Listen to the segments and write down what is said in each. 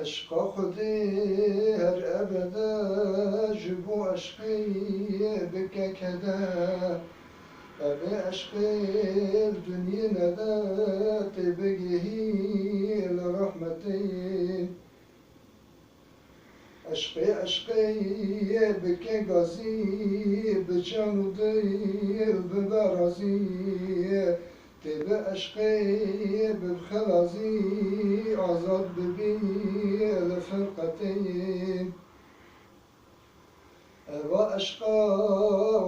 عشق خودی هر أبدا جبو عشقی بکه کده أبي عشقي الدنيا ندات بقيه لرحمتي. عشقي عشقي بكي غازي بجان وديل ببرازي تبع عشقي بخلازي عزاد ببي لفرقتين وأشقى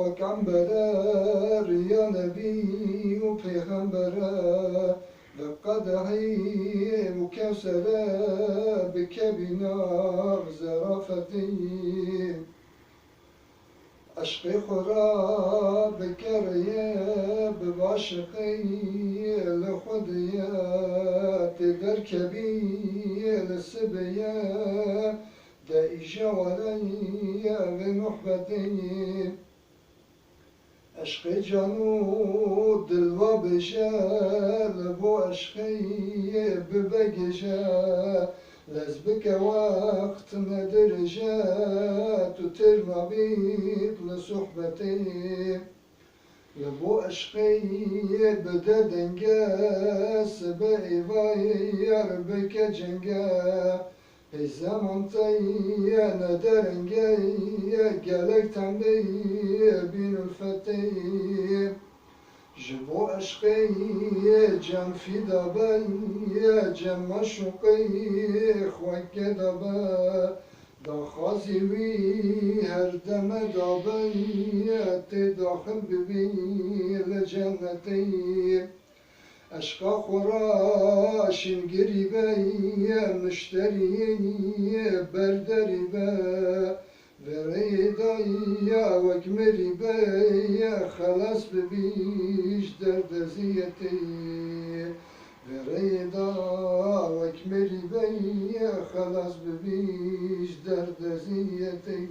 وكعنبرة يا نبي وبيغمبرة لقدحي وكوثرة بكبنا زرافتي عشقي خورا بكرية بباشقي كبير لسبية دائجة ولي بمحبتي عشقي جانو دلوا بجال بو عشقي ببقجا لازبك وقت مدرجات وترمى بيت لصحبتي. يا بو اشقي بدا دنجا سبع ايفاي ربك جنجا. أي زمان تاي أنا درنجا يا قالك تاني بين الفتي. جبو اشقي جان في دبي يا جم مشوقي خوك دبل Dahazi vi her deme da dabeyyeti dahil bibi ile cenneteyim. Eşka horaşin giribeye müşteriye berderibe Vereyidaya ve kmeribeye halas bibi iş derdeziyeteyim. خلاص ببيش درد زيتي